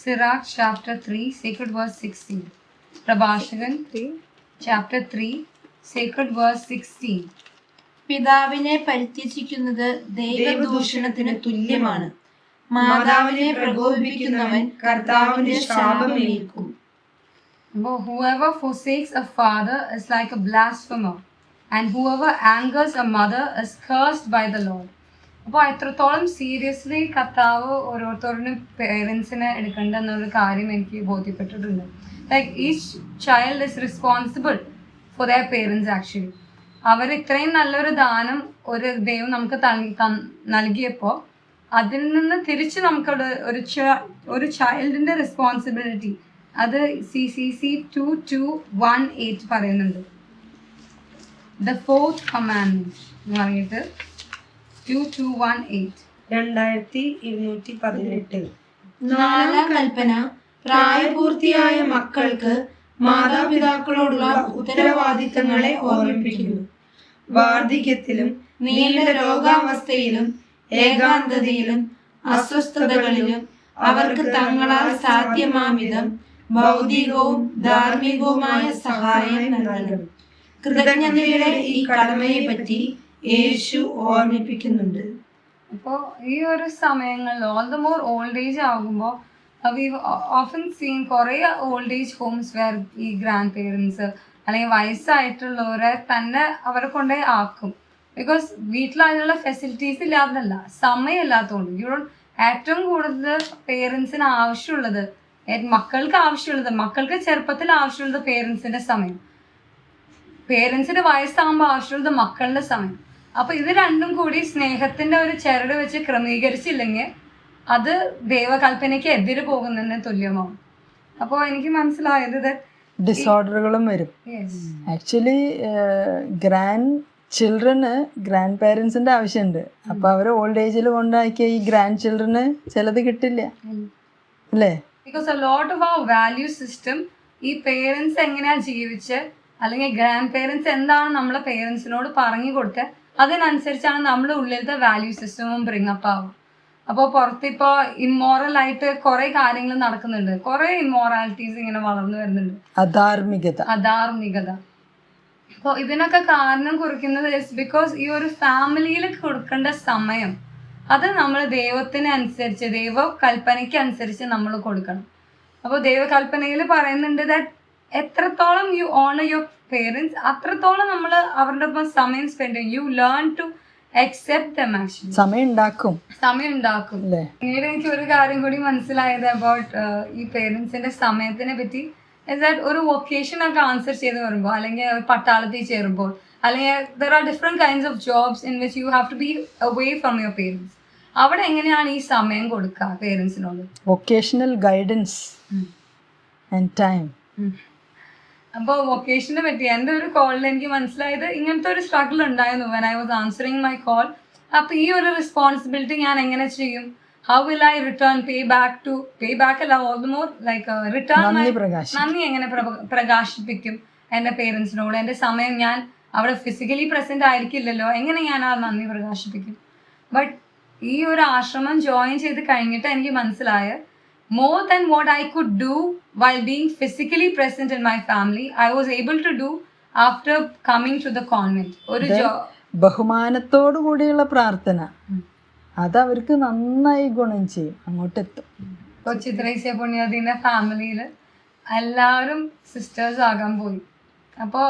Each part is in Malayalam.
Sirach chapter 3, sacred verse 16. Prabhasharan chapter 3, sacred verse 16. പിതാവിനെ പരിത്യജിക്കുന്നത് ദൈവദൂഷണത്തിന് തുല്യമാണ് മാതാവിനെ പ്രകോപിപ്പിക്കുന്നവൻ കർത്താവിന്റെ ശാപമേൽക്കും But whoever forsakes a father is like a blasphemer, and whoever angers a mother is cursed by the Lord. അപ്പോൾ എത്രത്തോളം സീരിയസ്ലി കർത്താവ് ഓരോരുത്തരുടെ പേരൻസിനെ എടുക്കേണ്ട എന്നൊരു കാര്യം എനിക്ക് ബോധ്യപ്പെട്ടിട്ടുണ്ട്. ലൈക്ക് ഈ child is responsible for their parents actually അവർ ഇത്രയും നല്ലൊരു ദാനം ഒരു ദൈവം നമുക്ക് നൽകിയപ്പോൾ അതിൽ നിന്ന് തിരിച്ച് നമുക്കവിടെ ഒരു ഒരു ചൈൽഡിന്റെ റെസ്പോൺസിബിലിറ്റി അത് C C C two two one eight പറയുന്നുണ്ട്. ദ ഫോർത്ത് കമാൻഡ് എന്ന് പറഞ്ഞിട്ട് ടു ടു വൺ എയ്റ്റ് രണ്ടായിരത്തി ഇരുന്നൂറ്റി പതിനെട്ട് നാലാം കൽപ്പന പ്രായപൂർത്തിയായ മക്കൾക്ക് മാതാപിതാക്കളോടുള്ള ഉത്തരവാദിത്തങ്ങളെ ഓർമ്മിപ്പിക്കുന്നു. വാർദ്ധക്യത്തിലും നീണ്ട രോഗാവസ്ഥയിലും ഏകാന്തതയിലും അസ്വസ്ഥതകളിലും അവർക്ക് തങ്ങളാൽ സാധ്യമാമിതം ഭൗതികവും ധാർമ്മികവുമായ സഹായം നൽകണം. കൃതജ്ഞതയുടെ ഈ കടമയെ പറ്റി യേശു ഓർമ്മിപ്പിക്കുന്നുണ്ട്. അപ്പോൾ ഈ ഒരു സമയങ്ങളിൽ all the more old age ആകുമ്പോൾ വി ഓഫൻ സീൻ കുറേ ഓൾഡ് ഏജ് ഹോംസ് വേർ ഈ ഗ്രാൻഡ് പേരൻസ് അല്ലെങ്കിൽ വയസ്സായിട്ടുള്ളവരെ തന്നെ അവരെ കൊണ്ടേ ആക്കും. ബിക്കോസ് വീട്ടിൽ ഫെസിലിറ്റീസ് ഇല്ലാത്തതല്ല സമയമില്ലാത്തതുകൊണ്ട്. ഡോണ്ട് ഏറ്റവും കൂടുതൽ പേരൻസിന് ആവശ്യമുള്ളത് മക്കൾക്ക് ആവശ്യമുള്ളത് മക്കൾക്ക് ചെറുപ്പത്തിൽ ആവശ്യമുള്ളത് പേരൻസിന്റെ സമയം. പേരൻസിന്റെ വയസ്സാകുമ്പോൾ ആവശ്യമുള്ളത് മക്കളുടെ സമയം. അപ്പൊ ഇത് രണ്ടും കൂടി സ്നേഹത്തിന്റെ ഒരു ചരട് വെച്ച് ക്രമീകരിച്ചില്ലെങ്കിൽ അത് ദൈവകൽപ്പനയ്ക്ക് എതിര് പോകുന്നതിന് തുല്യമാവും. അപ്പോൾ എനിക്ക് മനസ്സിലായത് ഇത് ഡിസോർഡറുകളും വരും. ആക്ച്വലി ഗ്രാൻഡ് ചിൽഡ്രന് ഗ്രാൻഡ് പേരൻസിന്റെ ആവശ്യമുണ്ട്. അപ്പൊ അവർ ഓൾഡ് ഏജിൽ കൊണ്ടാക്കിയ ഈ ഗ്രാൻഡ് ചിൽഡ്രന് ചിലത് കിട്ടില്ല. അല്ലേ? ബിക്കോസ് എ ലോട്ട് ഓഫ് ആ വാല്യൂ സിസ്റ്റം ഈ പേരൻസ് എങ്ങനെയാ ജീവിച്ച്? അല്ലെങ്കിൽ ഗ്രാൻഡ് പേരൻസ് എന്താണ് നമ്മളെ പേരൻസിനോട് പറഞ്ഞു കൊടുത്ത്? അതിനനുസരിച്ചാണ് നമ്മുടെ ഉള്ളിലത്തെ വാല്യൂ സിസ്റ്റവും ബ്രിങ് അപ്പ് ആവും. അപ്പോൾ പുറത്തിപ്പോൾ ഇമ്മോറൽ ആയിട്ട് കുറേ കാര്യങ്ങൾ നടക്കുന്നുണ്ട്. കുറെ ഇമ്മോറാലിറ്റീസ് ഇങ്ങനെ വളർന്നു വരുന്നുണ്ട്. അധാർമികത. അധാർമികത. അപ്പോൾ ഇതിനൊക്കെ കാരണം കുറിക്കുന്നത് ഇസ് ബിക്കോസ് ഈ ഒരു ഫാമിലിയിൽ കൊടുക്കേണ്ട സമയം അത് നമ്മൾ ദൈവത്തിന് അനുസരിച്ച് ദൈവ കൽപ്പനയ്ക്ക് അനുസരിച്ച് നമ്മൾ കൊടുക്കണം. അപ്പോൾ ദൈവകൽപ്പനയിൽ പറയുന്നുണ്ട് ദാറ്റ് എത്രത്തോളം യു ഓണർ യുവർ പേരൻസ് അത്രത്തോളം നമ്മൾ അവരുടെ ഒപ്പം സമയം സ്പെൻഡ് ചെയ്യും. യു ലേൺ ടു അക്സെപ്റ്റ് സമയം ഉണ്ടാക്കും സമയം ഉണ്ടാക്കും പിന്നീട് എനിക്ക് ഒരു കാര്യം കൂടി മനസ്സിലായത് അബൌട്ട് ഈ പേരൻസിന്റെ സമയത്തിനെ പറ്റി ഒരു വൊക്കേഷൻ ഒക്കെ ആൻസർ ചെയ്ത് വരുമ്പോൾ അല്ലെങ്കിൽ പട്ടാളത്തിൽ ചേരുമ്പോൾ അല്ലെങ്കിൽ there are different kinds of jobs in which you have to be away from your parents അവിടെ എങ്ങനെയാണ് ഈ സമയം കൊടുക്കുക പേരൻസിനോട് വൊക്കേഷണൽ ഗൈഡൻസ് ആൻഡ് ടൈം അപ്പോൾ വൊക്കേഷനെ പറ്റി എന്റെ ഒരു കോളിൽ എനിക്ക് മനസ്സിലായത് ഇങ്ങനത്തെ ഒരു സ്ട്രഗിൾ ഉണ്ടായിരുന്നു when I was answering my call അപ്പോൾ ഈ ഒരു റെസ്പോൺസിബിലിറ്റി ഞാൻ എങ്ങനെ ചെയ്യും? How will I return pay back to pay back അല്ല ഓൾമോർ ലൈക്ക് റിട്ടേൺ നന്ദി എങ്ങനെ പ്രകാശിപ്പിക്കും എന്റെ പേരൻസിനോട് എന്റെ സമയം ഞാൻ അവിടെ ഫിസിക്കലി പ്രസന്റ് ആയിരിക്കില്ലല്ലോ. എങ്ങനെ ഞാൻ ആ നന്ദി പ്രകാശിപ്പിക്കും? ബട്ട് ഈ ഒരു ആശ്രമം ജോയിൻ ചെയ്ത് കഴിഞ്ഞിട്ട് എനിക്ക് മനസ്സിലായ more than what I could do while being physically present in my family, I was able to do after coming to the convent. ഒരു ബഹുമാനത്തോടു കൂടിയുള്ള പ്രാർത്ഥന. അത് അവർക്ക് നന്നായി ഗുണം ചെയ്യും. അങ്ങോട്ടെത്തും. കൊച്ചി ത്രേസ്യ പുണ്യവതിന്റെ ഫാമിലിയിൽ എല്ലാവരും സിസ്റ്റേഴ്സ് ആകാൻ പോയി. അപ്പോൾ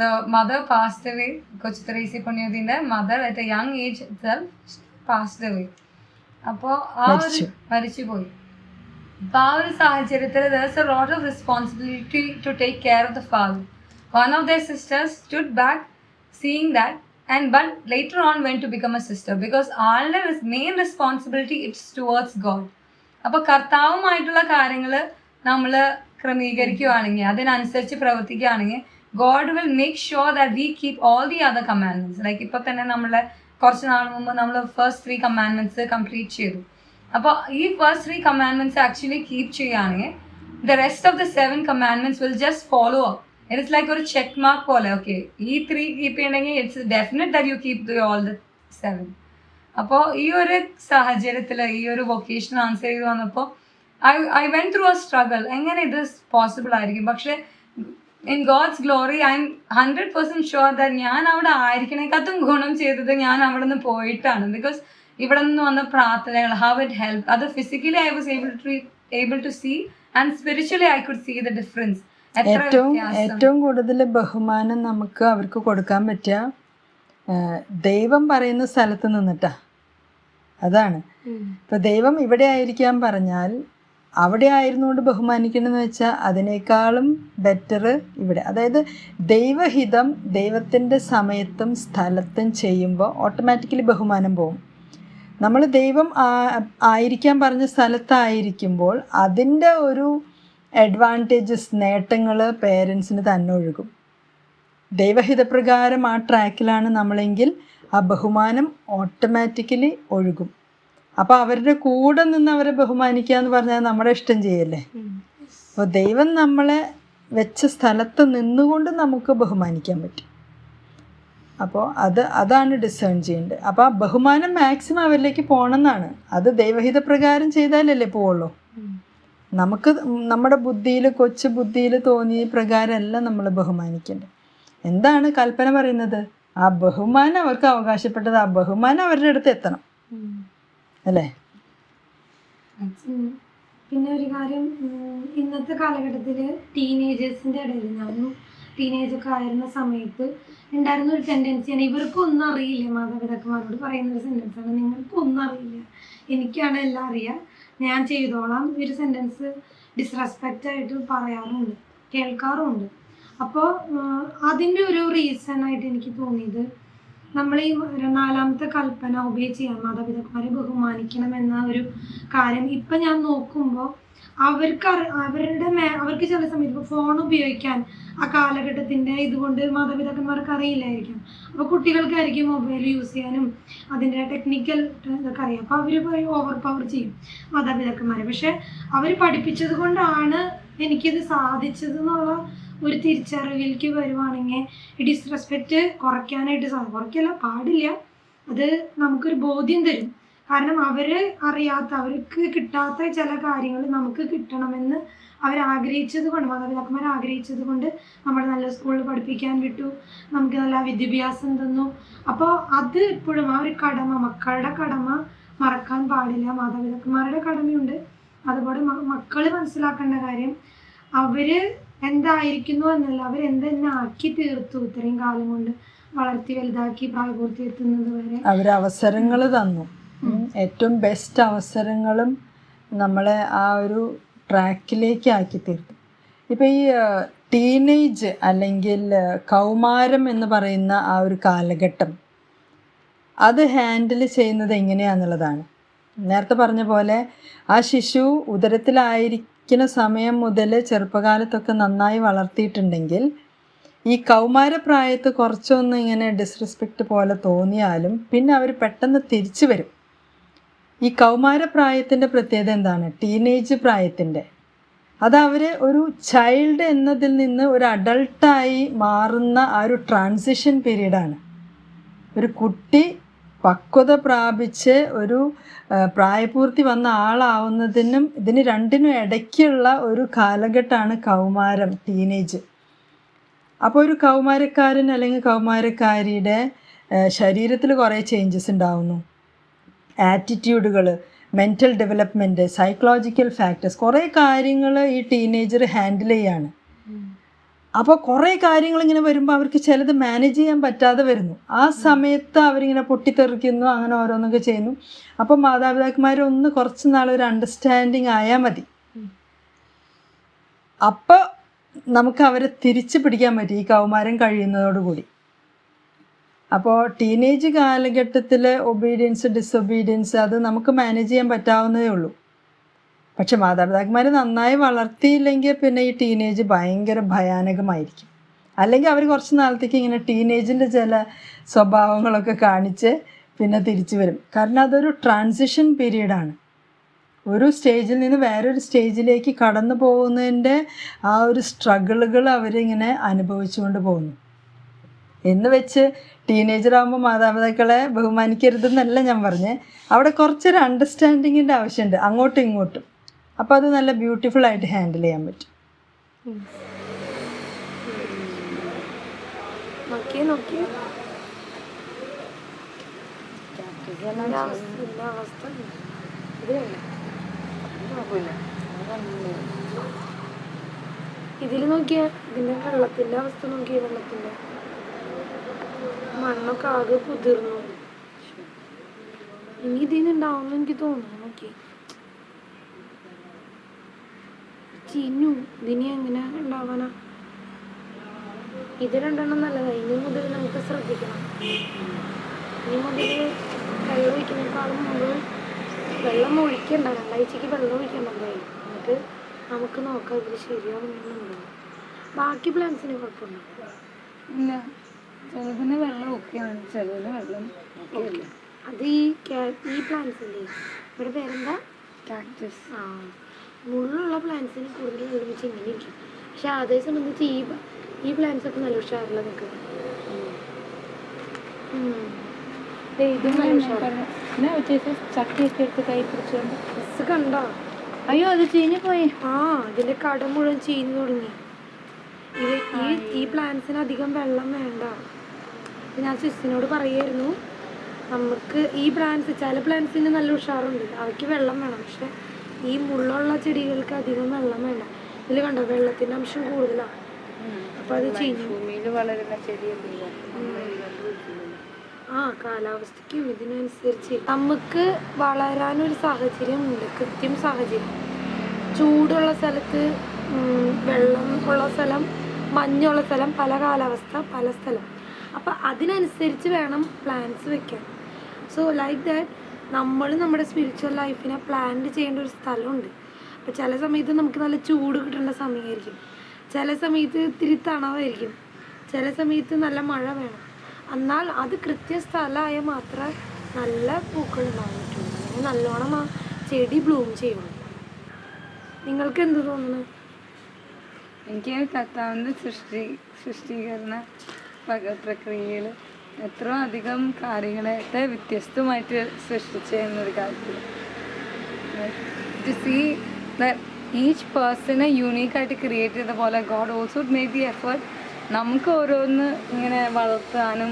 the mother passed away Kochi Thresia പുണ്യവതിന്റെ mother at a young age passed away അപ്പോൾ ആ ഒരു. മരിച്ചു പോയി ആ ഒരു സാഹചര്യത്തിൽ lot of responsibility to take care of the father. One of their sisters stood back seeing that and but later on went to become a sister because ആളുടെ main responsibility it's towards God അപ്പൊ കർത്താവുമായിട്ടുള്ള കാര്യങ്ങൾ നമ്മൾ ക്രമീകരിക്കുകയാണെങ്കിൽ അതിനനുസരിച്ച് പ്രവർത്തിക്കുകയാണെങ്കിൽ God will make sure that we keep all the other commandments like ഇപ്പൊ തന്നെ നമ്മളെ കുറച്ച് നാൾ മുമ്പ് നമ്മൾ ഫസ്റ്റ് ത്രീ കമാൻഡ്മെന്റ്സ് കംപ്ലീറ്റ് ചെയ്തു. അപ്പോൾ ഈ first three commandments actually keep ചെയ്യുകയാണെങ്കിൽ the rest of the seven commandments will just follow up it's like ഒരു ചെക്ക് മാർക്ക് പോലെ ഓക്കെ ഈ ത്രീ കീപ്പ് ചെയ്യണമെങ്കിൽ it's definite you keep the all the seven അപ്പോൾ ഈ ഒരു സാഹചര്യത്തിൽ ഈ ഒരു വൊക്കേഷൻ ആൻസർ ചെയ്ത് വന്നപ്പോൾ I I went through a struggle എങ്ങനെ ഇത് പോസിബിൾ ആയിരിക്കും? പക്ഷേ in God's glory I'm hundred percent sure that ഞാൻ അവിടെ ആയിരിക്കണേക്കാത്തും ഗുണം ചെയ്തത് ഞാൻ അവിടെ നിന്ന് പോയിട്ടാണ്. ബിക്കോസ് ഇവിടെ നിന്ന് വന്ന പ്രാർത്ഥനകൾ ഹൗ ഇറ്റ് ഹെൽപ്പ് അത് physically I was able to able to see and spiritually I could see the difference ഏറ്റവും ഏറ്റവും കൂടുതൽ ബഹുമാനം നമുക്ക് അവർക്ക് കൊടുക്കാൻ പറ്റുക ദൈവം പറയുന്ന സ്ഥലത്ത് നിന്നിട്ടാ. അതാണ്. ഇപ്പൊ ദൈവം ഇവിടെ ആയിരിക്കാൻ പറഞ്ഞാൽ അവിടെ ആയിരുന്നുകൊണ്ട് ബഹുമാനിക്കണമെന്ന് വെച്ചാൽ അതിനേക്കാളും ബെറ്റർ ഇവിടെ. അതായത് ദൈവഹിതം ദൈവത്തിന്റെ സമയത്തും സ്ഥലത്തും ചെയ്യുമ്പോൾ ഓട്ടോമാറ്റിക്കലി ബഹുമാനം പോകും നമ്മൾ ദൈവം ആയിരിക്കാൻ പറഞ്ഞ സ്ഥലത്തായിരിക്കുമ്പോൾ അതിന്റെ ഒരു അഡ്വാന്റേജസ് നേട്ടങ്ങൾ പേരൻസിന് തന്നെ ഒഴുകും. ദൈവഹിതപ്രകാരം ആ ട്രാക്കിലാണ് നമ്മളെങ്കിൽ ആ ബഹുമാനം ഓട്ടോമാറ്റിക്കലി ഒഴുകും. അപ്പോൾ അവരുടെ കൂടെ നിന്ന് അവരെ ബഹുമാനിക്കുക എന്ന് പറഞ്ഞാൽ നമ്മുടെ ഇഷ്ടം ചെയ്യല്ലേ? അപ്പോൾ ദൈവം നമ്മളെ വെച്ച സ്ഥലത്ത് നിന്നുകൊണ്ട് നമുക്ക് ബഹുമാനിക്കാൻ പറ്റും. അപ്പോൾ അത് അതാണ് ഡിസേൺ ചെയ്യേണ്ടത്. അപ്പോൾ ആ ബഹുമാനം മാക്സിമം അവരിലേക്ക് പോകണമെന്നാണ്. അത് ദൈവഹിത പ്രകാരം ചെയ്താലല്ലേ പോവുള്ളൂ. നമുക്ക് നമ്മുടെ ബുദ്ധിയിൽ കൊച്ചു ബുദ്ധിയിൽ തോന്നിയ പ്രകാരമല്ല നമ്മൾ ബഹുമാനിക്കേണ്ടത്. എന്താണ് കൽപ്പന പറയുന്നത്? ആ ബഹുമാനം അവർക്ക് അവകാശപ്പെട്ടത് ആ ബഹുമാനം അവരുടെ അടുത്ത് എത്തണം. അല്ലേ? പിന്നെ ഒരു കാര്യം ഇന്നത്തെ കാലഘട്ടത്തിൽ ടീനേജേഴ്സിന്റെ ഇടയിൽ ടീനേജൊക്കെ ആയിരുന്ന സമയത്ത് ഉണ്ടായിരുന്ന ഒരു ടെൻഡൻസിയാണ് ഇവർക്കൊന്നും അറിയില്ല മാതാപിതാക്കന്മാരോട് പറയുന്ന ഒരു സെന്റൻസാണ് നിങ്ങൾക്കൊന്നും അറിയില്ല. എനിക്കാണ് എല്ലാം അറിയാം. ഞാൻ ചെയ്തോളാം ഈ ഒരു സെന്റൻസ് ഡിസ്റെസ്പെക്റ്റ് ആയിട്ട് പറയാറുണ്ട്. കേൾക്കാറുമുണ്ട്. അപ്പോൾ അതിന്റെ ഒരു റീസൺ ആയിട്ട് എനിക്ക് തോന്നിയത് നമ്മൾ ഈ നാലാമത്തെ കൽപ്പന ഒബേ ചെയ്യാൻ മാതാപിതാക്കന്മാരെ ബഹുമാനിക്കണം എന്ന ഒരു കാര്യം ഇപ്പം ഞാൻ നോക്കുമ്പോൾ അവർക്ക് അവരുടെ മേ അവർക്ക് ചില സമയത്ത് ഇപ്പോൾ ഫോൺ ഉപയോഗിക്കാൻ ആ കാലഘട്ടത്തിന്റെ ഇതുകൊണ്ട് മാതാപിതാക്കന്മാർക്ക് അറിയില്ലായിരിക്കും. അപ്പോൾ കുട്ടികൾക്കായിരിക്കും മൊബൈൽ യൂസ് ചെയ്യാനും അതിന്റെ ടെക്നിക്കൽ ഇതൊക്കെ അറിയാം. അപ്പോൾ അവർ പോയി ഓവർ പവർ ചെയ്യും മാതാപിതാക്കന്മാരെ. പക്ഷെ അവർ പഠിപ്പിച്ചത് കൊണ്ടാണ് എനിക്കിത് സാധിച്ചത് എന്നുള്ള ഒരു തിരിച്ചറിവിലേക്ക് വരുവാണെങ്കിൽ ഈ ഡിസ്റെസ്പെക്റ്റ് കുറയ്ക്കാനായിട്ട് സാധിക്കും കുറയ്ക്കല്ല പാടില്ല. അത് നമുക്കൊരു ബോധ്യം തരും. കാരണം അവർ അറിയാത്ത അവർക്ക് കിട്ടാത്ത ചില കാര്യങ്ങൾ നമുക്ക് കിട്ടണമെന്ന് അവർ ആഗ്രഹിച്ചത് കൊണ്ട് മാതാപിതാക്കന്മാർ ആഗ്രഹിച്ചത് കൊണ്ട് നമ്മൾ നല്ല സ്കൂളിൽ പഠിപ്പിക്കാൻ വിട്ടു. നമുക്ക് നല്ല വിദ്യാഭ്യാസം തന്നു. അപ്പോൾ അത് എപ്പോഴും ആ ഒരു കടമ മക്കളുടെ കടമ മറക്കാൻ പാടില്ല. മാതാപിതാക്കന്മാരുടെ കടമയുണ്ട്. അതുപോലെ മക്കൾ മനസ്സിലാക്കേണ്ട കാര്യം അവർ എന്തായിരിക്കുന്നു എന്നല്ല. അവർ എന്തെന്നെ ആക്കി തീർത്തു ഇത്രയും കാലം കൊണ്ട് വളർത്തി വലുതാക്കി പ്രായപൂർത്തി എത്തുന്നത് വരെ. അവർ അവസരങ്ങൾ തന്നു. ഏറ്റവും ബെസ്റ്റ് അവസരങ്ങളും നമ്മളെ ആ ഒരു ട്രാക്കിലേക്ക് ആക്കി തീർത്തു. ഇപ്പം ഈ ടീനേജ് അല്ലെങ്കിൽ കൗമാരം എന്ന് പറയുന്ന ആ ഒരു കാലഘട്ടം അത് ഹാൻഡിൽ ചെയ്യുന്നത് എങ്ങനെയാണെന്നുള്ളതാണ് നേരത്തെ പറഞ്ഞ പോലെ ആ ശിശു ഉദരത്തിലായിരിക്കുന്ന സമയം മുതൽ ചെറുപ്പകാലത്തൊക്കെ നന്നായി വളർത്തിയിട്ടുണ്ടെങ്കിൽ ഈ കൗമാരപ്രായത്ത് കുറച്ചൊന്നും ഇങ്ങനെ ഡിസ്റെസ്പെക്റ്റ് പോലെ തോന്നിയാലും പിന്നെ അവർ പെട്ടെന്ന് തിരിച്ചു വരും. ഈ കൗമാരപ്രായത്തിന്റെ പ്രത്യേകത എന്താണ്? ടീനേജ് പ്രായത്തിന്റെ അത് അവർ ഒരു ചൈൽഡ് എന്നതിൽ നിന്ന് ഒരു അഡൾട്ടായി മാറുന്ന ആ ഒരു ട്രാൻസിഷൻ പീരീഡാണ് ഒരു കുട്ടി പക്വത പ്രാപിച്ച് ഒരു പ്രായപൂർത്തി വന്ന ആളാവുന്നതിനും ഇതിന് രണ്ടിനും ഇടയ്ക്കുള്ള ഒരു കാലഘട്ടമാണ് കൗമാരം ടീനേജ് അപ്പോൾ ഒരു കൗമാരക്കാരൻ അല്ലെങ്കിൽ കൗമാരക്കാരിയുടെ ശരീരത്തിൽ കുറേ ചേഞ്ചസ് ഉണ്ടാവുന്നു. ആറ്റിറ്റ്യൂഡുകൾ മെന്റൽ ഡെവലപ്മെന്റ് സൈക്കോളജിക്കൽ ഫാക്ടേഴ്സ് കുറേ കാര്യങ്ങൾ ഈ ടീനേജർ ഹാൻഡിൽ ചെയ്യാണ്. അപ്പോൾ കുറേ കാര്യങ്ങൾ ഇങ്ങനെ വരുമ്പോൾ അവർക്ക് ചിലത് മാനേജ് ചെയ്യാൻ പറ്റാതെ വരുന്നു. ആ സമയത്ത് അവരിങ്ങനെ പൊട്ടിത്തെറിക്കുന്നു അങ്ങനെ ഓരോന്നൊക്കെ ചെയ്യുന്നു. അപ്പോൾ മാതാപിതാക്കന്മാരൊന്ന് കുറച്ച് നാൾ ഒരു അണ്ടർസ്റ്റാൻഡിങ് ആയാൽ മതി. അപ്പോൾ നമുക്ക് അവരെ തിരിച്ചു പിടിക്കാൻ പറ്റും ഈ കൗമാരം കഴിയുന്നതോടുകൂടി. അപ്പോൾ ടീനേജ് കാലഘട്ടത്തിൽ ഒബീഡിയൻസ് ഡിസൊബീഡിയൻസ് അത് നമുക്ക് മാനേജ് ചെയ്യാൻ പറ്റാവുന്നതേ ഉള്ളൂ. പക്ഷെ മാതാപിതാക്കന്മാർ നന്നായി വളർത്തിയില്ലെങ്കിൽ പിന്നെ ഈ ടീനേജ് ഭയങ്കര ഭയാനകമായിരിക്കും. അല്ലെങ്കിൽ അവർ കുറച്ച് നാളത്തേക്ക് ഇങ്ങനെ ടീനേജിന്റെ ചില സ്വഭാവങ്ങളൊക്കെ കാണിച്ച് പിന്നെ തിരിച്ചു വരും. കാരണം അതൊരു ട്രാൻസിഷൻ പീരീഡാണ് ഒരു സ്റ്റേജിൽ നിന്ന് വേറൊരു സ്റ്റേജിലേക്ക് കടന്നു പോകുന്നതിന്റെ ആ ഒരു സ്ട്രഗിളുകൾ അവരിങ്ങനെ അനുഭവിച്ചുകൊണ്ട് പോകുന്നു. എന്ന് വെച്ച് ടീനേജറാകുമ്പോൾ മാതാപിതാക്കളെ ബഹുമാനിക്കരുതെന്നല്ല ഞാൻ പറഞ്ഞ്. അവിടെ കുറച്ചൊരു അണ്ടർസ്റ്റാൻഡിങ്ങിന്റെ ആവശ്യമുണ്ട്. അങ്ങോട്ടും ഇങ്ങോട്ടും. അപ്പോൾ അത് നല്ല ബ്യൂട്ടിഫുൾ ആയിട്ട് ഹാൻഡിൽ ചെയ്യാൻ പറ്റും. ഇതിൽ നോക്കിയ ഇതിന്റെ വെള്ളത്തിന്റെ അവസ്ഥ നോക്കിയ വെള്ളത്തിന്റെ. മണ്ണൊക്കെ ആകെ കുതിർന്നു. ഇനി ഇതിന് ഉണ്ടാവുന്നു എനിക്ക് തോന്നുന്നു. നോക്കി ചിന്നു ഇതിനി എങ്ങനെ ഉണ്ടാവാനാ? ഇത് രണ്ടെണ്ണം നല്ലതായി ഇനി മുതൽ നമുക്ക് ശ്രദ്ധിക്കണം. ഇനി മുതൽ വെള്ളം ഒഴിക്കുന്നേക്കാളും നമ്മൾ വെള്ളം ഒഴിക്കണ്ട. രണ്ടാഴ്ചക്ക് വെള്ളം ഒഴിക്കണം എന്തായാലും എന്നിട്ട് നമുക്ക് നോക്കാം ഇത് ശരിയാണെന്നുണ്ടോ ബാക്കി പ്ലാന്റ്സിന് കുഴപ്പമുണ്ടോ? ഇല്ല. ചിലതിന് വെള്ളം ഓക്കെയാണ് ചിലതിന് വെള്ളം അത് ഈ ഈ പ്ലാന്റ്സ് ഇല്ലേ ഇവിടെ പേരെന്താ? കാക്ടസ് ആ. മുള്ളുള്ള പ്ലാന്റ്സിന് കൂടുതൽ ഒരുമിച്ച് വെച്ച് ഇങ്ങനെ ഇരിക്കും. പക്ഷെ അതേ സംബന്ധിച്ച് ഈ ഈ പ്ലാന്റ്സ് ഒക്കെ നല്ല ഉഷാറില്ല നിൽക്കുന്നത് ഇതും നല്ല ഉഷാറ് ചട്ടിയൊക്കെ എടുത്ത് കൈ കണ്ടോ. അയ്യോ അത് ചീഞ്ഞു പോയി. ആ ഇതിന്റെ കട മുഴുവൻ ചീഞ്ഞു തുടങ്ങി. ഇത് ഈ ഈ പ്ലാന്റ്സിന് അധികം വെള്ളം വേണ്ട. ഞാൻ സിസ്റ്റിനോട് പറയായിരുന്നു. നമുക്ക് ഈ പ്ലാന്റ്സ് ചില പ്ലാന്റ്സിന് നല്ല ഉഷാറുണ്ട്. അവയ്ക്ക് വെള്ളം വേണം. പക്ഷെ ഈ മുള്ളുള്ള ചെടികൾക്ക് അധികം വെള്ളം വേണ്ട. ഇതിൽ കണ്ടോ? വെള്ളത്തിന്റെ അംശം കൂടുതലാണ്. അപ്പൊ അത് ഭൂമിയിൽ വളരുന്ന ആ കാലാവസ്ഥയ്ക്കും ഇതിനനുസരിച്ച്. നമുക്ക് വളരാനൊരു സാഹചര്യം ഉണ്ട് കൃത്യം സാഹചര്യം. ചൂടുള്ള സ്ഥലത്ത് വെള്ളം ഉള്ള സ്ഥലം മഞ്ഞുള്ള സ്ഥലം പല കാലാവസ്ഥ പല സ്ഥലം. അപ്പം അതിനനുസരിച്ച് വേണം പ്ലാന്റ്സ് വെക്കാൻ. സോ ലൈക്ക് ദാറ്റ് നമ്മൾ നമ്മുടെ സ്പിരിച്വൽ ലൈഫിനെ പ്ലാൻഡ് ചെയ്യേണ്ട ഒരു സ്ഥലമുണ്ട്. അപ്പം ചില സമയത്ത് നമുക്ക് നല്ല ചൂട് കിട്ടേണ്ട സമയമായിരിക്കും. ചില സമയത്ത് ഇത്തിരി തണവായിരിക്കും. ചില സമയത്ത് നല്ല മഴ വേണം. എന്നാൽ അത് കൃത്യ സ്ഥലമായ മാത്രമേ നല്ല പൂക്കൾ ഉണ്ടാകാൻ നല്ലോണം ആ ചെടി ബ്ലൂം ചെയ്യുള്ളൂ. നിങ്ങൾക്ക് എന്ത് തോന്നുന്നു? എനിക്ക് കത്താവുന്ന സൃഷ്ടി സൃഷ്ടീകരണ പ്രക്രിയകൾ എത്രയോ അധികം കാര്യങ്ങളെ വ്യത്യസ്തമായിട്ട് സൃഷ്ടിച്ച എന്നൊരു കാര്യത്തിൽ ടു സീ ഈച്ച് പേഴ്സണെ യൂണീക്കായിട്ട് ക്രിയേറ്റ് ചെയ്ത പോലെ God also make the effort നമുക്ക് ഓരോന്ന് ഇങ്ങനെ വളർത്താനും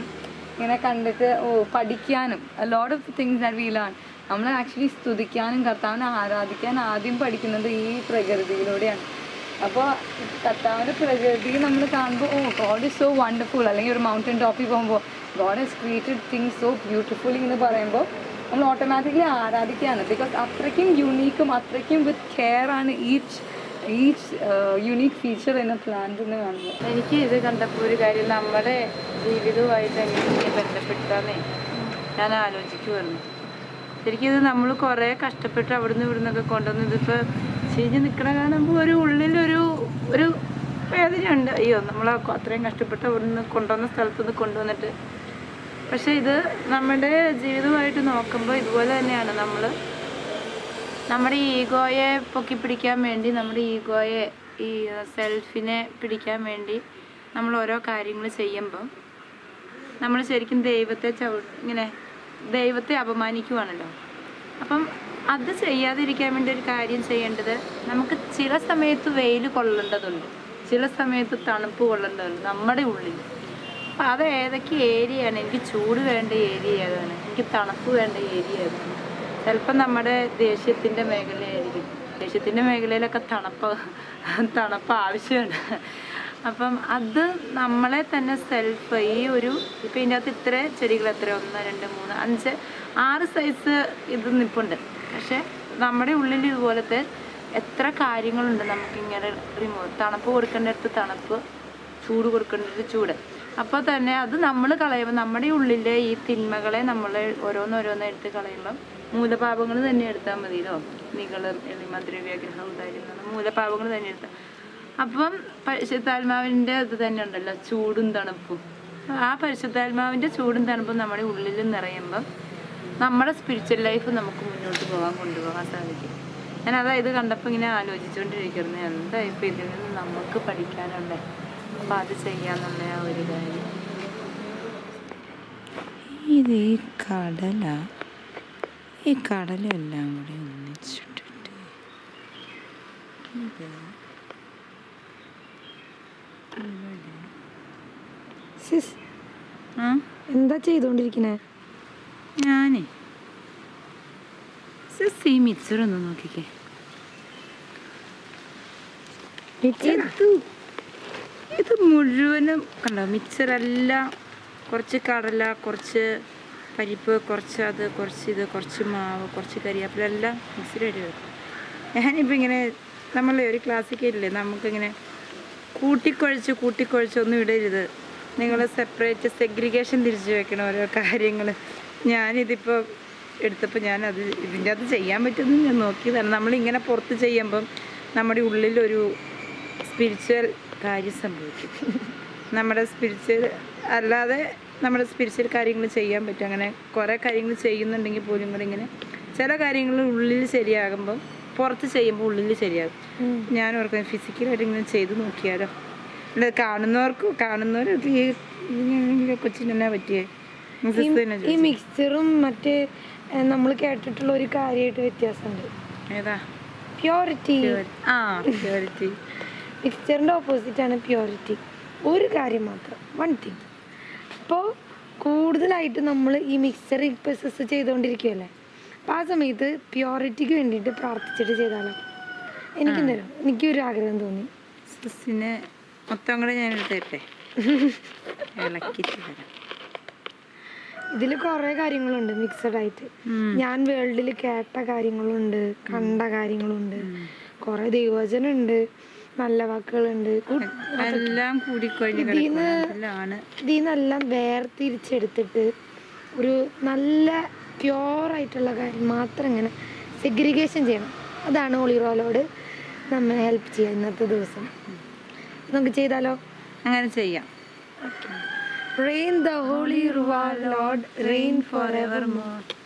ഇങ്ങനെ കണ്ടിട്ട് ഓ പഠിക്കാനും lot of things are we learn നമ്മൾ ആക്ച്വലി സ്തുതിക്കാനും കർത്താവിനെ ആരാധിക്കാൻ ആദ്യം പഠിക്കുന്നത് ഈ പ്രകൃതിയിലൂടെയാണ്. അപ്പോൾ കർത്താവിന്റെ പ്രകൃതി നമ്മൾ കാണുമ്പോൾ oh God is so wonderful അല്ലെങ്കിൽ ഒരു മൗണ്ടൻ ടോപ്പിൽ പോകുമ്പോൾ God has created things so beautifully എന്ന് പറയുമ്പോൾ നമ്മൾ ഓട്ടോമാറ്റിക്കലി ആരാധിക്കുകയാണ്. ബിക്കോസ് അത്രയ്ക്കും യുണീക്കും അത്രയ്ക്കും വിത്ത് കെയർ ആണ് ഈച്ച് ഈച്ച് യുണീക്ക് ഫീച്ചർ എന്ന പ്ലാന്റ് എന്ന് കാണുന്നത്. എനിക്ക് ഇത് കണ്ടപ്പോൾ ഒരു കാര്യം നമ്മുടെ ജീവിതവുമായിട്ട് എങ്ങനെ ബന്ധപ്പെടുത്താമേ ഞാൻ ആലോചിക്കുമായിരുന്നു ശരിക്കും ഇത് നമ്മൾ കുറേ കഷ്ടപ്പെട്ട് അവിടുന്ന് ഇവിടുന്നൊക്കെ കൊണ്ടുവന്ന് ഇതിപ്പോൾ ചെയ്ഞ്ഞ് നിൽക്കണ കാണുമ്പോൾ ഒരു ഉള്ളിലൊരു ഒരു വേദനയുണ്ട് അയ്യോ നമ്മൾ അത്രയും കഷ്ടപ്പെട്ട് അവിടുന്ന് കൊണ്ടുവന്ന സ്ഥലത്ത് നിന്ന് കൊണ്ടുവന്നിട്ട്. പക്ഷേ ഇത് നമ്മുടെ ജീവിതമായിട്ട് നോക്കുമ്പോൾ ഇതുപോലെ തന്നെയാണ്. നമ്മൾ നമ്മുടെ ഈഗോയെ പൊക്കി പിടിക്കാൻ വേണ്ടി നമ്മുടെ ഈഗോയെ ഈ സെൽഫിനെ പിടിക്കാൻ വേണ്ടി നമ്മൾ ഓരോ കാര്യങ്ങൾ ചെയ്യുമ്പം നമ്മൾ ശരിക്കും ദൈവത്തെ ചവി ഇങ്ങനെ ദൈവത്തെ അപമാനിക്കുവാണല്ലോ. അപ്പം അത് ചെയ്യാതിരിക്കാൻ വേണ്ടി ഒരു കാര്യം ചെയ്യേണ്ടത് നമുക്ക് ചില സമയത്ത് വെയിൽ കൊള്ളേണ്ടതുണ്ട്. ചില സമയത്ത് തണുപ്പ് കൊള്ളേണ്ടതുണ്ട് നമ്മുടെ ഉള്ളിൽ. അപ്പം അത് ഏതൊക്കെ ഏരിയയാണ് എനിക്ക് ചൂട് വേണ്ട ഏരിയ ഏതാണ്? എനിക്ക് തണുപ്പ് വേണ്ട ഏരിയ ഏതാണ്? ചിലപ്പോൾ നമ്മുടെ ദേഷ്യത്തിന്റെ മേഖലയായിരിക്കും. ദേഷ്യത്തിന്റെ മേഖലയിലൊക്കെ തണുപ്പ് തണുപ്പ് ആവശ്യമാണ്. അപ്പം അത് നമ്മളെ തന്നെ സെൽഫ് ഈ ഒരു ഇപ്പം ഇതിന്റെ അകത്ത് ഇത്ര ചെടികൾ എത്ര? ഒന്ന് രണ്ട് മൂന്ന് അഞ്ച് ആറ് സൈസ് ഇത് നിൽപ്പുണ്ട് പക്ഷേ നമ്മുടെ ഉള്ളിൽ ഇതുപോലത്തെ എത്ര കാര്യങ്ങളുണ്ട് നമുക്കിങ്ങനെ റിമൂവ് തണുപ്പ് കൊടുക്കേണ്ടടുത്ത് തണുപ്പ് ചൂട് കൊടുക്കേണ്ടത് ചൂട്. അപ്പോൾ തന്നെ അത് നമ്മൾ കളയുമ്പോൾ നമ്മുടെ ഉള്ളിലെ ഈ തിന്മകളെ നമ്മൾ ഓരോന്നോരോന്ന് എടുത്ത് കളയുമ്പം മൂലപാപങ്ങൾ തന്നെ എടുത്താൽ മതിയല്ലോ. നികളും എളിമദ്രവ്യഗ്രഹം ഉണ്ടായിരുന്ന മൂലപാപങ്ങൾ തന്നെ എടുത്താൽ അപ്പം പരിശുദ്ധാത്മാവിന്റെ അത് തന്നെ ഉണ്ടല്ലോ ചൂടും തണുപ്പും. ആ പരിശുദ്ധാത്മാവിന്റെ ചൂടും തണുപ്പും നമ്മുടെ ഉള്ളിൽ നിറയുമ്പം നമ്മുടെ സ്പിരിച്വൽ ലൈഫ് നമുക്ക് മുന്നോട്ട് പോകാൻ കൊണ്ടുപോകാൻ സാധിക്കും. ഞാൻ അതാ ഇത് കണ്ടപ്പോൾ ഇങ്ങനെ ആലോചിച്ചുകൊണ്ടിരിക്കുന്നത് എന്താ ഇപ്പം ഇതിൽ നിന്ന് നമുക്ക് പഠിക്കാനുണ്ട് അപ്പം അത് ചെയ്യാന്നുള്ള ആ ഒരു കാര്യം. ഇത് ഈ കടല ഈ കടലെല്ലാം കൂടി ഒന്നിച്ചിട്ടിട്ട് സിസ് എന്താ ചെയ്തോണ്ടിരിക്കണേ ഞാനേ സിസ് ഈ മിക്സർ ഒന്ന് നോക്കിക്കേ ഇത് ഇത് മുഴുവനും കണ്ടോ? മിക്സറല്ല കുറച്ച് കടല കുറച്ച് പരിപ്പ് കുറച്ച് അത് കുറച്ച് ഇത് കുറച്ച് മാവ് കുറച്ച് കറിവേപ്പില എല്ലാം മിക്സിയിലിട്ട് വെക്കും. ഞാനിപ്പോൾ ഇങ്ങനെ നമ്മൾ ഒരു ക്ലാസ്സിക്കില്ലേ നമുക്കിങ്ങനെ കൂട്ടിക്കുഴച്ച് കൂട്ടിക്കുഴച്ച് ഒന്നും ഇടരുത്. നിങ്ങൾ സെപ്പറേറ്റ് സെഗ്രിഗേഷൻ തിരിച്ചു വെക്കണം ഓരോ കാര്യങ്ങൾ ഞാനിതിപ്പോൾ എടുത്തപ്പോൾ ഞാനത് ഇതിന്റെ അത് ചെയ്യാൻ പറ്റുമെന്ന് ഞാൻ നോക്കിയതാണ് നമ്മളിങ്ങനെ പുറത്ത് ചെയ്യുമ്പം നമ്മുടെ ഉള്ളിലൊരു സ്പിരിച്വൽ കാര്യം സംഭവിക്കും. നമ്മുടെ സ്പിരിച്വൽ അല്ലാതെ നമ്മുടെ സ്പിരിച്വൽ കാര്യങ്ങൾ ചെയ്യാൻ പറ്റും. അങ്ങനെ കുറേ കാര്യങ്ങൾ ചെയ്യുന്നുണ്ടെങ്കിൽ പോലും കൂടെ ഇങ്ങനെ ചില കാര്യങ്ങൾ ഉള്ളിൽ ശരിയാകുമ്പോൾ പുറത്ത് ചെയ്യുമ്പോൾ ഉള്ളിൽ ശരിയാകും. ഞാൻ ഓർക്കും ഫിസിക്കലായിട്ട് ഇങ്ങനെ ചെയ്ത് നോക്കിയാലോ? അല്ല കാണുന്നവർക്ക് കാണുന്നവർക്ക് ഈ ഈ പറ്റിയേ? ഈ മിക്സ്ചറും മിക്സറും മറ്റേ നമ്മൾ കേട്ടിട്ടുള്ള ഒരു കാര്യമായിട്ട് വ്യത്യാസമുണ്ട്. ഏതാ? പ്യോറിറ്റി ആ പ്യൂരിറ്റി മിക്സ്ചറിന്റെ ആണ് പ്യോറിറ്റി ഒരു കാര്യം മാത്രം. വൺ തിങ് അപ്പോൾ കൂടുതലായിട്ട് നമ്മൾ ഈ മിക്സ്ചർ ഇപ്പോൾ സിസ് ചെയ്തുകൊണ്ടിരിക്കുകയല്ലേ അപ്പോൾ ആ സമയത്ത് പ്യൂരിറ്റിക്ക് വേണ്ടിയിട്ട് പ്രാർത്ഥിച്ചിട്ട് ചെയ്താലോ? എനിക്കെന്തല്ലോ എനിക്കൊരു ആഗ്രഹം തോന്നി. സിസിന് മൊത്തം കൂടെ ഞാൻ എടുത്തേട്ടെ തരാം. ഇതിൽ കുറെ കാര്യങ്ങളുണ്ട് മിക്സഡ് ആയിട്ട്. ഞാൻ വേൾഡിൽ കേട്ട കാര്യങ്ങളുണ്ട് കണ്ട കാര്യങ്ങളുണ്ട്. കുറേ ദൈവചനുണ്ട് നല്ല വാക്കുകളുണ്ട്. എല്ലാം കൂടിക്കഴിഞ്ഞ് ഇതിന്ന് കിടക്കുകയാണ് ഇതിൽ നിന്നെല്ലാം വേർതിരിച്ചെടുത്തിട്ട് ഒരു നല്ല പ്യുവറായിട്ടുള്ള കാര്യം മാത്രം ഇങ്ങനെ സെഗ്രിഗേഷൻ ചെയ്യണം. അതാണ് ഒളിറോലോട് നമ്മെ ഹെൽപ്പ് ചെയ്യുക ഇന്നത്തെ ദിവസം. നമുക്ക് ചെയ്താലോ? അങ്ങനെ ചെയ്യാം. Rain the holy ruah Lord rain forever more